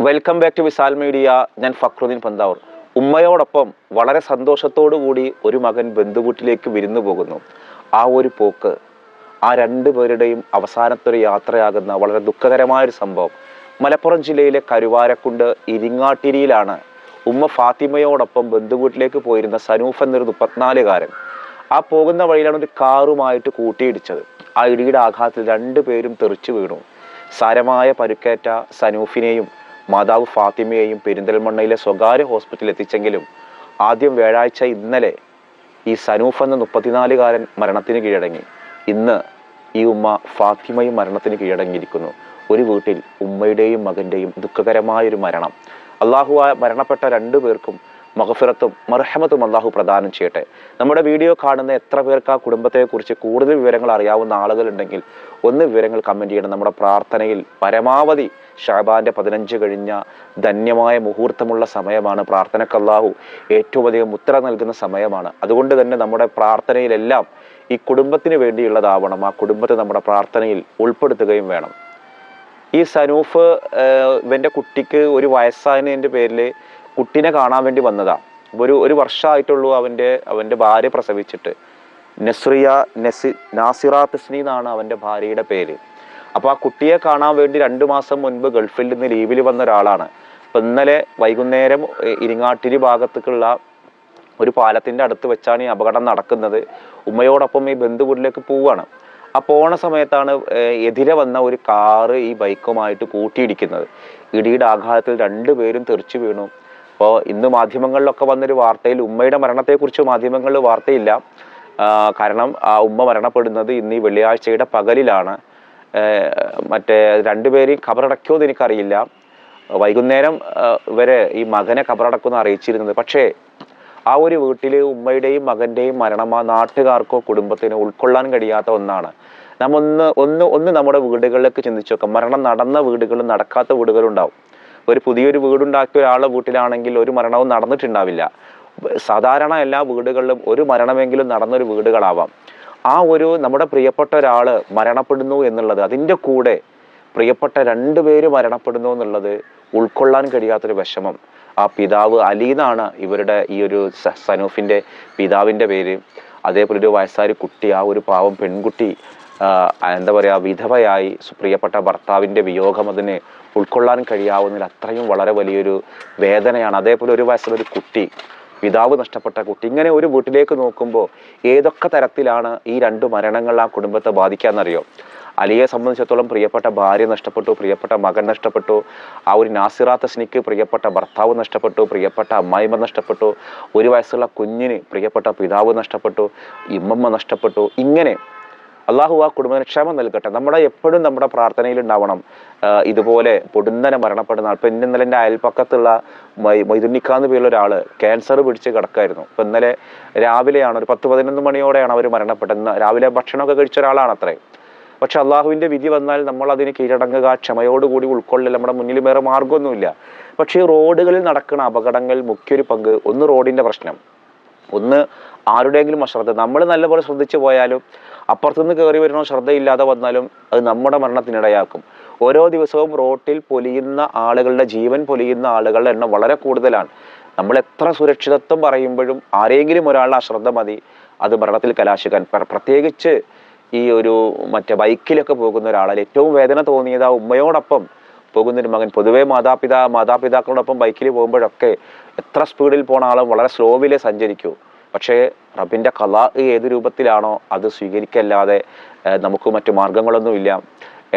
Welcome back to Vishal media ഞാൻ ഫക്രുദ്ദീൻ പന്താവൂർ. ഉമ്മയോടൊപ്പം വളരെ സന്തോഷത്തോടു കൂടി ഒരു മകൻ ബന്ധുവീട്ടിലേക്ക് വിരുന്നു പോകുന്നു. ആ ഒരു പോക്ക് ആ രണ്ടു പേരുടെയും അവസാനത്തൊരു യാത്രയാകുന്ന വളരെ ദുഃഖകരമായൊരു സംഭവം. മലപ്പുറം ജില്ലയിലെ കരുവാരക്കുണ്ട് ഇരിങ്ങാട്ടിരിയിലാണ് ഉമ്മ ഫാത്തിമയോടൊപ്പം ബന്ധുവീട്ടിലേക്ക് പോയിരുന്ന സനൂഫ് എന്നൊരു മുപ്പത്തിനാലുകാരൻ. ആ പോകുന്ന വഴിയിലാണ് ഒരു കാറുമായിട്ട് കൂട്ടിയിടിച്ചത്. ആ ഇടിയുടെ ആഘാതത്തിൽ രണ്ടുപേരും തെറിച്ചു വീണു. സാരമായ പരുക്കേറ്റ സനൂഫിനെയും മാതാവ് ഫാത്തിമയെയും പെരിന്തൽമണ്ണയിലെ സ്വകാര്യ ഹോസ്പിറ്റലിൽ എത്തിച്ചെങ്കിലും ആദ്യം വ്യാഴാഴ്ച ഇന്നലെ ഈ സനൂഫ് എന്ന മുപ്പത്തിനാലുകാരൻ മരണത്തിന് കീഴടങ്ങി. ഇന്ന് ഈ ഉമ്മ ഫാത്തിമയും മരണത്തിന് കീഴടങ്ങിയിരിക്കുന്നു. ഒരു വീട്ടിൽ ഉമ്മയുടെയും മകന്റെയും ദുഃഖകരമായൊരു മരണം. അള്ളാഹു മരണപ്പെട്ട രണ്ടു പേർക്കും മഹഫിറത്തും മർഹമത്തും അള്ളാഹു പ്രദാനം ചെയ്യട്ടെ. നമ്മുടെ വീഡിയോ കാണുന്ന എത്ര പേർക്ക് ആ കുടുംബത്തെക്കുറിച്ച് കൂടുതൽ വിവരങ്ങൾ അറിയാവുന്ന ആളുകളുണ്ടെങ്കിൽ ഒന്ന് വിവരങ്ങൾ കമന്റ് ചെയ്യണം. നമ്മുടെ പ്രാർത്ഥനയിൽ പരമാവധി ഷാബാന്റെ പതിനഞ്ച് കഴിഞ്ഞ ധന്യമായ മുഹൂർത്തമുള്ള സമയമാണ്. പ്രാർത്ഥനയ്ക്ക് അള്ളാഹു ഏറ്റവും അധികം ഉത്തര നൽകുന്ന സമയമാണ്. അതുകൊണ്ട് തന്നെ നമ്മുടെ പ്രാർത്ഥനയിലെല്ലാം ഈ കുടുംബത്തിന് വേണ്ടിയുള്ളതാവണം. ആ കുടുംബത്തെ നമ്മുടെ പ്രാർത്ഥനയിൽ ഉൾപ്പെടുത്തുകയും വേണം. ഈ സനൂഫ് ഇവന്റെ കുട്ടിക്ക് ഒരു വയസ്സായതിന്റെ പേരിൽ കുട്ടിനെ കാണാൻ വേണ്ടി വന്നതാ. ഒരു ഒരു വർഷമായിട്ടുള്ളൂ അവന്റെ അവന്റെ ഭാര്യ പ്രസവിച്ചിട്ട്. നസ്രിയ നസി നാസിറ തസ്നി എന്നാണ് അവന്റെ ഭാര്യയുടെ പേര്. അപ്പോൾ ആ കുട്ടിയെ കാണാൻ വേണ്ടി രണ്ട് മാസം മുൻപ് ഗൾഫിൽ നിന്ന് ലീവിൽ വന്ന ഒരാളാണ്. അപ്പം ഇന്നലെ വൈകുന്നേരം ഇരിങ്ങാട്ടിരി ഭാഗത്തേക്കുള്ള ഒരു പാലത്തിന്റെ അടുത്ത് വെച്ചാണ് ഈ അപകടം നടക്കുന്നത്. ഉമ്മയോടൊപ്പം ഈ ബന്ധുവീട്ടിലേക്ക് പോവുകയാണ് ആ പോണ സമയത്താണ് എതിരെ വന്ന ഒരു കാറ് ഈ ബൈക്കുമായിട്ട് കൂട്ടിയിടിക്കുന്നത്. ഇടിയുടെ ആഘാതത്തിൽ രണ്ടുപേരും തെറിച്ചു വീണു. അപ്പോൾ ഇന്ന് മാധ്യമങ്ങളിലൊക്കെ വന്നൊരു വാർത്തയിൽ ഉമ്മയുടെ മരണത്തെക്കുറിച്ച് മാധ്യമങ്ങളിൽ വാർത്തയില്ല. കാരണം ആ ഉമ്മ മരണപ്പെടുന്നത് ഇന്ന് ഈ വെള്ളിയാഴ്ചയുടെ പകലിലാണ്. മറ്റേ രണ്ടുപേരെയും ഖബറടക്കിയോ എന്ന് എനിക്കറിയില്ല. വൈകുന്നേരം വരെ ഈ മകനെ ഖബറടക്കുമെന്ന് അറിയിച്ചിരുന്നത്. പക്ഷേ ആ ഒരു വീട്ടിൽ ഉമ്മയുടെയും മകന്റെയും മരണം ആ നാട്ടുകാർക്കോ കുടുംബത്തിനോ ഉൾക്കൊള്ളാൻ കഴിയാത്ത ഒന്നാണ്. നമ്മൊന്ന് ഒന്ന് ഒന്ന് നമ്മുടെ വീടുകളിലേക്ക് ചിന്തിച്ചു നോക്കാം. മരണം നടന്ന വീടുകളും നടക്കാത്ത വീടുകളും ഉണ്ടാവും ഒരു പുതിയൊരു വീടുണ്ടാക്കിയ ഒരാളുടെ വീട്ടിലാണെങ്കിൽ ഒരു മരണവും നടന്നിട്ടുണ്ടാവില്ല. സാധാരണ എല്ലാ വീടുകളിലും ഒരു മരണമെങ്കിലും നടന്നൊരു വീടുകളാവാം. ആ ഒരു നമ്മുടെ പ്രിയപ്പെട്ട ഒരാൾ മരണപ്പെടുന്നു എന്നുള്ളത് അതിന്റെ കൂടെ പ്രിയപ്പെട്ട രണ്ടു പേര് മരണപ്പെടുന്നു എന്നുള്ളത് ഉൾക്കൊള്ളാൻ കഴിയാത്തൊരു വിഷമം. ആ പിതാവ് അലീന്നാണ് ഇവരുടെ ഈ ഒരു സനൂഫിന്റെ പിതാവിന്റെ പേര്. അതേപോലെ ഒരു വയസ്സായ കുട്ടി ആ ഒരു പാവം പെൺകുട്ടി എന്താ പറയുക വിധവയായി പ്രിയപ്പെട്ട ഭർത്താവിന്റെ വിയോഗം അതിന് ഉൾക്കൊള്ളാൻ കഴിയാവുന്നതിൽ അത്രയും വളരെ വലിയൊരു വേദനയാണ്. അതേപോലെ ഒരു വയസ്സിലൊരു കുട്ടി പിതാവ് നഷ്ടപ്പെട്ട കുട്ടി ഇങ്ങനെ ഒരു വീട്ടിലേക്ക് നോക്കുമ്പോൾ ഏതൊക്കെ തരത്തിലാണ് ഈ രണ്ട് മരണങ്ങൾ ആ കുടുംബത്തെ ബാധിക്കാന്നറിയോ? അലിയെ സംബന്ധിച്ചിടത്തോളം പ്രിയപ്പെട്ട ഭാര്യ നഷ്ടപ്പെട്ടു പ്രിയപ്പെട്ട മകൻ നഷ്ടപ്പെട്ടു ആ ഒരു നാസിറാത്ത തസ്നിക്ക് പ്രിയപ്പെട്ട ഭർത്താവ് നഷ്ടപ്പെട്ടു പ്രിയപ്പെട്ട അമ്മായിമ്മ നഷ്ടപ്പെട്ടു ഒരു വയസ്സുള്ള കുഞ്ഞിന് പ്രിയപ്പെട്ട പിതാവ് നഷ്ടപ്പെട്ടു ഇമ്മമ്മ നഷ്ടപ്പെട്ടു ഇങ്ങനെ അള്ളാഹു ആ കുടുംബത്തിന് ക്ഷമ നൽകട്ടെ. നമ്മുടെ എപ്പോഴും നമ്മുടെ പ്രാർത്ഥനയിൽ ഉണ്ടാവണം ഇതുപോലെ പൊടുന്നനെ മരണപ്പെടുന്ന ആൾ. ഇപ്പം ഇന്ന് ഇന്നലെ എന്റെ അയൽപ്പക്കത്തുള്ള മൈ മൈതുന്നിക്കാന്ന് പേരുള്ള ഒരാൾ ക്യാൻസർ പിടിച്ച് കിടക്കായിരുന്നു. ഇപ്പം ഇന്നലെ രാവിലെയാണ് ഒരു പത്ത് പതിനൊന്ന് മണിയോടെയാണ് അവർ മരണപ്പെട്ടത്. രാവിലെ ഭക്ഷണമൊക്കെ കഴിച്ച ഒരാളാണ് അത്രേ പക്ഷെ അള്ളാഹുവിന്റെ വിധി വന്നാൽ നമ്മൾ അതിന് കീഴടങ്ങുക ക്ഷമയോടുകൂടി ഉൾക്കൊള്ളില്ല നമ്മുടെ മുന്നിൽ വേറെ മാർഗമൊന്നുമില്ല. പക്ഷേ റോഡുകളിൽ നടക്കുന്ന അപകടങ്ങൾ മുഖ്യൊരു പങ്ക്. ഒന്ന് റോഡിന്റെ പ്രശ്നം. ഒന്ന് ആരുടെയെങ്കിലും അശ്രദ്ധ. നമ്മൾ നല്ലപോലെ ശ്രദ്ധിച്ചു പോയാലും അപ്പുറത്തുനിന്ന് കയറി വരുന്ന ശ്രദ്ധയില്ലാതെ വന്നാലും അത് നമ്മുടെ മരണത്തിനിടയാക്കും. ഓരോ ദിവസവും റോട്ടിൽ പൊലിയുന്ന ആളുകളുടെ ജീവൻ പൊലിയുന്ന ആളുകളുടെ എണ്ണം വളരെ കൂടുതലാണ്. നമ്മൾ എത്ര സുരക്ഷിതത്വം പറയുമ്പോഴും ആരെങ്കിലും ഒരാളുടെ അശ്രദ്ധ മതി അത് മരണത്തിൽ കലാശിക്കാൻ. പ്ര- പ്രത്യേകിച്ച് ഈ ഒരു മറ്റേ ബൈക്കിലൊക്കെ പോകുന്ന ഒരാളിൽ ഏറ്റവും വേദന തോന്നിയത് ആ ഉമ്മയോടൊപ്പം പോകുന്നൊരു മകൻ. പൊതുവേ മാതാപിതാ മാതാപിതാക്കളോടൊപ്പം ബൈക്കിൽ പോകുമ്പോഴൊക്കെ എത്ര സ്പീഡിൽ പോണ ആളും വളരെ സ്ലോവിലേ സഞ്ചരിക്കൂ. പക്ഷേ റബ്ബിന്റെ കലാ ഏത് രൂപത്തിലാണോ അത് സ്വീകരിക്കല്ലാതെ നമുക്ക് മറ്റു മാർഗങ്ങളൊന്നുമില്ല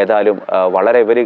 ഏതായാലും വളരെ ഇവർ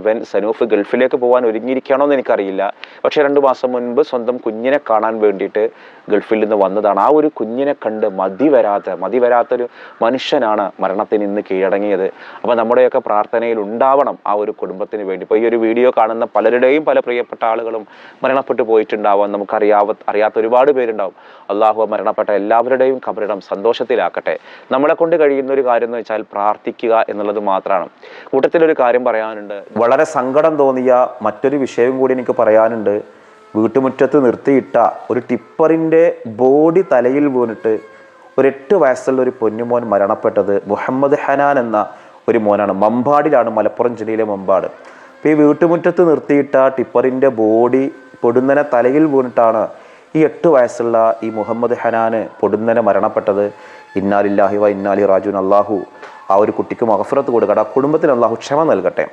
ഇവൻ സനൂഫ് ഗൾഫിലേക്ക് പോകാൻ ഒരുങ്ങിയിരിക്കണോ എന്ന് എനിക്കറിയില്ല. പക്ഷേ രണ്ട് മാസം മുൻപ് സ്വന്തം കുഞ്ഞിനെ കാണാൻ വേണ്ടിയിട്ട് ഗൾഫിൽ നിന്ന് വന്നതാണ്. ആ ഒരു കുഞ്ഞിനെ കണ്ട് മതി വരാത്ത മതി വരാത്തൊരു മനുഷ്യനാണ് മരണത്തിന് ഇന്ന് കീഴടങ്ങിയത്. അപ്പോൾ നമ്മുടെയൊക്കെ പ്രാർത്ഥനയിൽ ഉണ്ടാവണം ആ ഒരു കുടുംബത്തിന് വേണ്ടി. ഇപ്പോൾ ഈ ഒരു വീഡിയോ കാണുന്ന പലരുടെയും പല പ്രിയപ്പെട്ട ആളുകളും മരണപ്പെട്ടു പോയിട്ടുണ്ടാവാം നമുക്കറിയാവ അറിയാത്ത ഒരുപാട് പേരുണ്ടാവും. അള്ളാഹു മരണപ്പെട്ട എല്ലാവരുടെയും കബറിടം സന്തോഷത്തിലാക്കട്ടെ. നമ്മളെ കൊണ്ട് കഴിയുന്ന ഒരു കാര്യം എന്ന് വെച്ചാൽ പ്രാർത്ഥിക്കുക എന്നുള്ളത് മാത്രമാണ്. കൂട്ടത്തിലൊരു കാര്യം പറയാനുണ്ട്. വളരെ സങ്കടം തോന്നിയ മറ്റൊരു വിഷയം കൂടി എനിക്ക് പറയാനുണ്ട്. വീട്ടുമുറ്റത്ത് നിർത്തിയിട്ട ഒരു ടിപ്പറിന്റെ ബോഡി തലയിൽ വീണിട്ട് ഒരു എട്ട് വയസ്സുള്ള ഒരു പൊന്നുമോൻ മരണപ്പെട്ടത് മുഹമ്മദ് ഹനാൻ എന്ന ഒരു മോനാണ്. മമ്പാടിലാണ് മലപ്പുറം ജില്ലയിലെ മമ്പാട്. അപ്പോൾ ഈ വീട്ടുമുറ്റത്ത് നിർത്തിയിട്ട ടിപ്പറിന്റെ ബോഡി പൊടുന്നനെ തലയിൽ വീണിട്ടാണ് ഈ എട്ട് വയസ്സുള്ള ഈ മുഹമ്മദ് ഹനാന് പൊടുന്നനെ മരണപ്പെട്ടത്. ഇന്നാലില്ലാഹി വ ഇന്നാലി റാജുൻ അള്ളാഹു ആ ഒരു കുട്ടിക്ക് മഹഫുറത്ത് കൊടുക്കട്ടെ ആ കുടുംബത്തിന് അള്ളാഹു ക്ഷമ നൽകട്ടെ.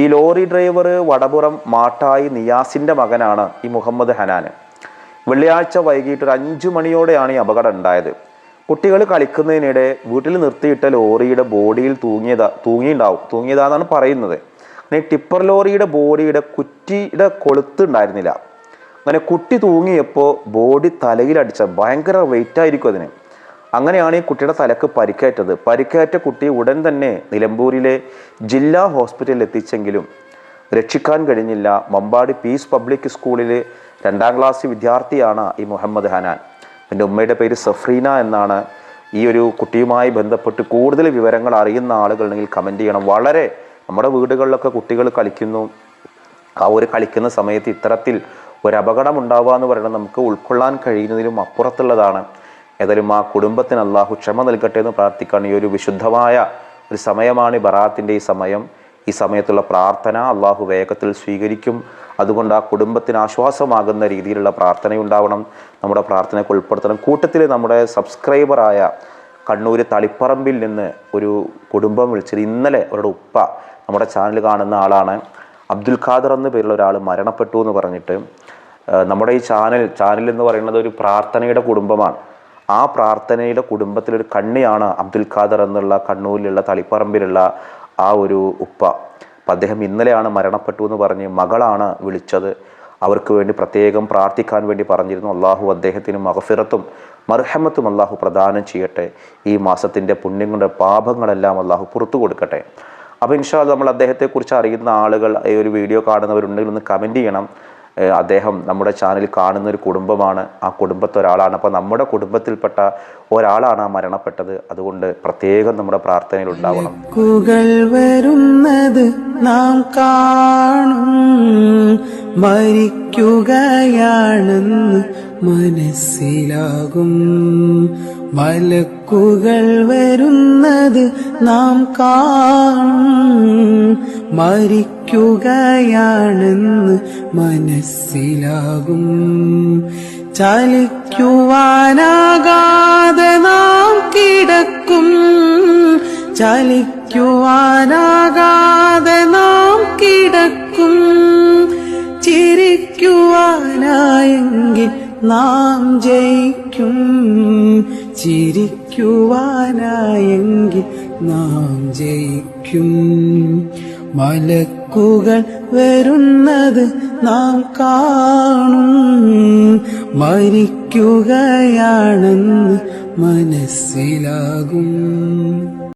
ഈ ലോറി ഡ്രൈവർ വടപുറം മാട്ടായി നിയാസിന്റെ മകനാണ് ഈ മുഹമ്മദ് ഹനാന് വെള്ളിയാഴ്ച വൈകിട്ട് ഒരു അഞ്ചു മണിയോടെയാണ് ഈ അപകടം ഉണ്ടായത്. കുട്ടികൾ കളിക്കുന്നതിനിടെ വീട്ടിൽ നിർത്തിയിട്ട ലോറിയുടെ ബോഡിയിൽ തൂങ്ങിയതാ തൂങ്ങിയിട്ടുണ്ടാവും തൂങ്ങിയതാന്നാണ് പറയുന്നത്. അങ്ങനെ ടിപ്പർ ലോറിയുടെ ബോഡിയുടെ കുറ്റിയുടെ കൊളുത്ത് ഉണ്ടായിരുന്നില്ല. അങ്ങനെ കുട്ടി തൂങ്ങിയപ്പോൾ ബോഡി തലയിലടിച്ച ഭയങ്കര വെയിറ്റ് ആയിരിക്കും അതിന്. അങ്ങനെയാണ് ഈ കുട്ടിയുടെ തലക്ക് പരിക്കേറ്റത്. പരിക്കേറ്റ കുട്ടി ഉടൻ തന്നെ നിലമ്പൂരിലെ ജില്ലാ ഹോസ്പിറ്റലിൽ എത്തിച്ചെങ്കിലും രക്ഷിക്കാൻ കഴിഞ്ഞില്ല. മമ്പാടി പീസ് പബ്ലിക് സ്കൂളിലെ രണ്ടാം ക്ലാസ് വിദ്യാർത്ഥിയാണ് ഈ മുഹമ്മദ് ഹനാൻ. എന്റെ ഉമ്മയുടെ പേര് സഫ്രീന എന്നാണ്. ഈ ഒരു കുട്ടിയുമായി ബന്ധപ്പെട്ട് കൂടുതൽ വിവരങ്ങൾ അറിയുന്ന ആളുകളുണ്ടെങ്കിൽ കമന്റ് ചെയ്യണം. വളരെ നമ്മുടെ വീടുകളിലൊക്കെ കുട്ടികൾ കളിക്കുന്നു. ആ ഒരു കളിക്കുന്ന സമയത്ത് ഇത്തരത്തിൽ ഒരു അപകടം ഉണ്ടാവുക എന്ന് പറയുന്നത് നമുക്ക് ഉൾക്കൊള്ളാൻ കഴിയുന്നതിലും അപ്പുറത്തുള്ളതാണ്. ഏതായാലും ആ കുടുംബത്തിന് അള്ളാഹു ക്ഷമ നൽകട്ടെ എന്ന് പ്രാർത്ഥിക്കാൻ ഈ ഒരു വിശുദ്ധമായ ഒരു സമയമാണ് ഈ ബറാത്തിന്റെ ഈ സമയം. ഈ സമയത്തുള്ള പ്രാർത്ഥന അള്ളാഹു വേഗത്തിൽ സ്വീകരിക്കും. അതുകൊണ്ട് ആ കുടുംബത്തിന് ആശ്വാസമാകുന്ന രീതിയിലുള്ള പ്രാർത്ഥനയുണ്ടാവണം. നമ്മുടെ പ്രാർത്ഥനയ്ക്ക് ഉൾപ്പെടുത്തണം. കൂട്ടത്തിൽ നമ്മുടെ സബ്സ്ക്രൈബറായ കണ്ണൂർ തളിപ്പറമ്പിൽ നിന്ന് ഒരു കുടുംബം വിളിച്ചത് ഇന്നലെ അവരുടെ ഉപ്പ നമ്മുടെ ചാനൽ കാണുന്ന ആളാണ്. അബ്ദുൽ ഖാദർ എന്ന പേരുള്ള ഒരാൾ മരണപ്പെട്ടു എന്ന് പറഞ്ഞിട്ട് നമ്മുടെ ഈ ചാനൽ ചാനൽ എന്ന് പറയുന്നത് ഒരു പ്രാർത്ഥനയുടെ കുടുംബമാണ്. ആ പ്രാർത്ഥനയുടെ കുടുംബത്തിലൊരു കണ്ണിയാണ് അബ്ദുൽ ഖാദർ എന്നുള്ള കണ്ണൂരിലുള്ള തളിപ്പറമ്പിലുള്ള ആ ഒരു ഉപ്പ. അപ്പം അദ്ദേഹം ഇന്നലെയാണ് മരണപ്പെട്ടു എന്ന് പറഞ്ഞ് മകളാണ് വിളിച്ചത്. അവർക്ക് വേണ്ടി പ്രത്യേകം പ്രാർത്ഥിക്കാൻ വേണ്ടി പറഞ്ഞിരുന്നു. അള്ളാഹു അദ്ദേഹത്തിന് മഹഫിറത്തും മർഹമത്തും അള്ളാഹു പ്രദാനം ചെയ്യട്ടെ. ഈ മാസത്തിന്റെ പുണ്യങ്ങളുടെ പാപങ്ങളെല്ലാം അള്ളാഹു പുറത്തു കൊടുക്കട്ടെ. അപ്പോൾ ഇൻഷാ നമ്മൾ അദ്ദേഹത്തെക്കുറിച്ച് അറിയുന്ന ആളുകൾ ഈ ഒരു വീഡിയോ കാണുന്നവരുണ്ടെങ്കിൽ ഒന്ന് കമന്റ് ചെയ്യണം. അദ്ദേഹം നമ്മുടെ ചാനൽ കാണുന്ന ഒരു കുടുംബമാണ്. ആ കുടുംബത്തെ ഒരാളാണ്. അപ്പോൾ നമ്മുടെ കുടുംബത്തിൽപ്പെട്ട ഒരാളാണ് ആ മരണപ്പെട്ടത്. അതുകൊണ്ട് പ്രത്യേകം നമ്മുടെ പ്രാർത്ഥനയിൽ ഉണ്ടാവണം. നാം കാണും. മരിക്കുകയാണെന്ന് മനസ്സിലാകും. മലക്കുകൾ വരുന്നത് നാം കാണും. മരിക്കുകയാണെന്ന് മനസ്സിലാകും. ചലിക്കുവാനാകാതെ നാം കിടക്കും. ചലിക്കുവാനാകാതെ നാം കിടക്കും. ചിരിക്കുവാനായെങ്കിൽ നാം ജയിക്കും. ചിരിക്കുവാനായെങ്കിൽ നാം ജയിക്കും. മലക്കുകൾ വരുന്നത് നാം കാണും. മരിക്കുകയാണെന്ന് മനസ്സിലാകും.